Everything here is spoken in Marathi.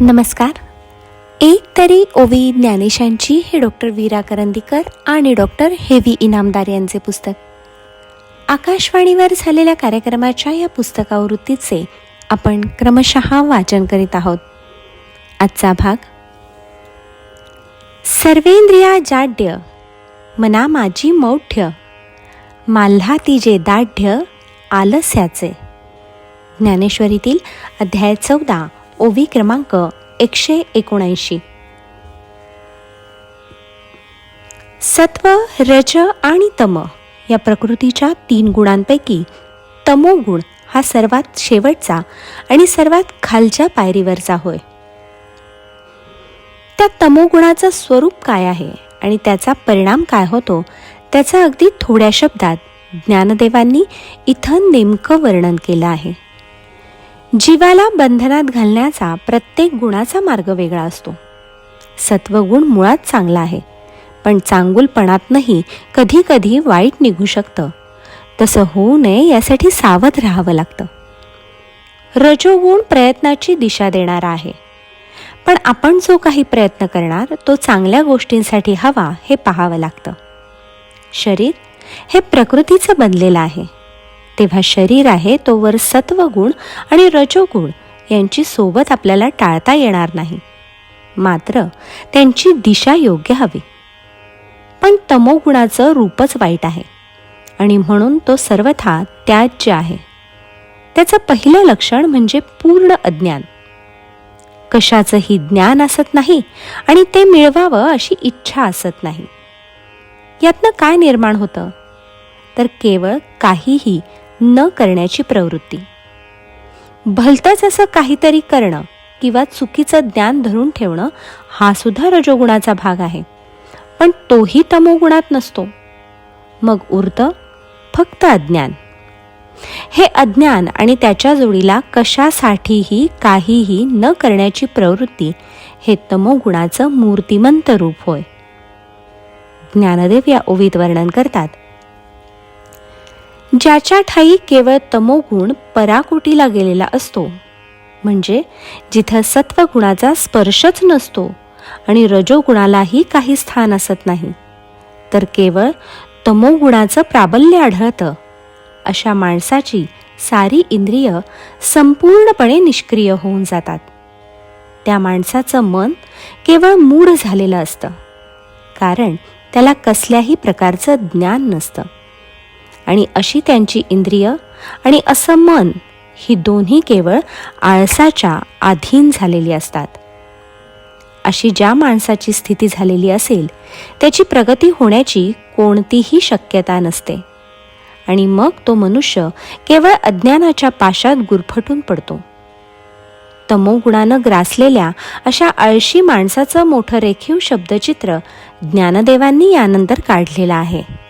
नमस्कार. एक तरी ओवी ज्ञानेशांची हे डॉक्टर वीरा करंदीकर आणि डॉक्टर हेवी इनामदार यांचे पुस्तक. आकाशवाणीवर झालेल्या कार्यक्रमाच्या या पुस्तकावृत्तीचे आपण क्रमशः वाचन करीत आहोत. आजचा भाग सर्वेंद्रिया जाड्य मना माझी मौढ्य माल्हा तिजे दाढ्य आलस्याचे. ज्ञानेश्वरीतील अध्याय चौदा ओवी क्रमांक एकशे एकोणऐंशी. सत्व रज आणि तम या प्रकृतीच्या तीन गुणांपैकी तमोगुण हा सर्वात शेवटचा आणि सर्वात खालच्या पायरीवरचा होय. त्या तमोगुणाचं स्वरूप काय आहे आणि त्याचा परिणाम काय होतो त्याचा अगदी थोड्या शब्दात ज्ञानदेवांनी इथं नेमकं वर्णन केलं आहे. जीवाला बंधनात घालण्याचा प्रत्येक गुणाचा मार्ग वेगळा असतो. सत्वगुण मुळात चांगला आहे पण चांगुलपणातनंही कधी कधी वाईट निघू शकतं. तसं होऊ नये यासाठी सावध राहावं लागतं. रजोगुण प्रयत्नाची दिशा देणारा आहे. पण आपण जो काही प्रयत्न करणार तो चांगल्या गोष्टींसाठी हवा हे पाहावं लागतं. शरीर हे प्रकृतीचं बनलेलं आहे. तेव्हा शरीर आहे तोवर सत्वगुण आणि रजोगुण यांची सोबत आपल्याला टाळता येणार नाही. मात्र त्यांची दिशा योग्य हवी. पण तमोगुणाचं रूपच वाईट आहे आणि म्हणून तो सर्वथा त्याज्य आहे. त्याचं पहिलं लक्षण म्हणजे पूर्ण अज्ञान. कशाचंही ज्ञान असत नाही आणि ते मिळवावं अशी इच्छा असत नाही. यातनं काय निर्माण होतं? तर केवळ काहीही न करण्याची प्रवृत्ती. भलतंच असं काहीतरी करणं किंवा चुकीचं ज्ञान धरून ठेवणं हा सुद्धा रजोगुणाचा भाग आहे. पण तोही तमोगुणात नसतो. मग उरतं फक्त अज्ञान. हे अज्ञान आणि त्याच्या जोडीला कशासाठीही काहीही न करण्याची प्रवृत्ती हे तमोगुणाचं मूर्तिमंत रूप होय. ज्ञानदेव या ओवीत वर्णन करतात ज्याच्या ठाई केवळ तमोगुण पराकोटीला गेलेला असतो. म्हणजे जिथं सत्वगुणाचा स्पर्शच नसतो आणि रजोगुणालाही काही स्थान असत नाही तर केवळ तमोगुणाचं प्राबल्य आढळतं अशा माणसाची सारी इंद्रिय संपूर्णपणे निष्क्रिय होऊन जातात. त्या माणसाचं मन केवळ मूढ झालेलं असतं कारण त्याला कसल्याही प्रकारचं ज्ञान नसतं. आणि अशी त्यांची इंद्रिय आणि असं मन ही दोन्ही केवळ आळसाच्या अधीन झालेली असतात. अशी ज्या माणसाची स्थिती झालेली असेल त्याची प्रगती होण्याची कोणतीही शक्यता नसते. आणि मग तो मनुष्य केवळ अज्ञानाच्या पाशात गुरफटून पडतो. तमोगुणानं ग्रासलेल्या अशा आळशी माणसाचं मोठं रेखीव शब्दचित्र ज्ञानदेवांनी यानंतर काढलेलं आहे.